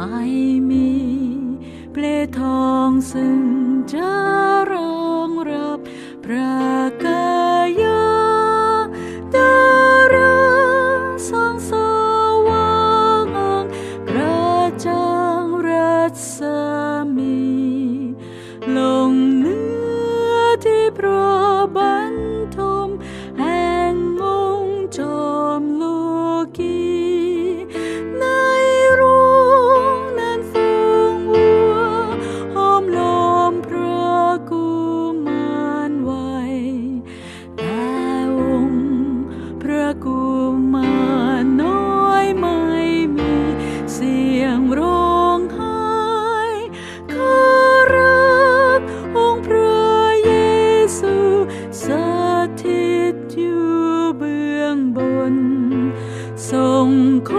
ไม่มี เปลทองซึ่งจะรองรับพระกายาดาราสองสว่างกระจังรัศ มาน้อยไม่มีเสียงร้องไห้ข้ารักองค์พระเยซูสถิตอยู่เบื้องบนทรงค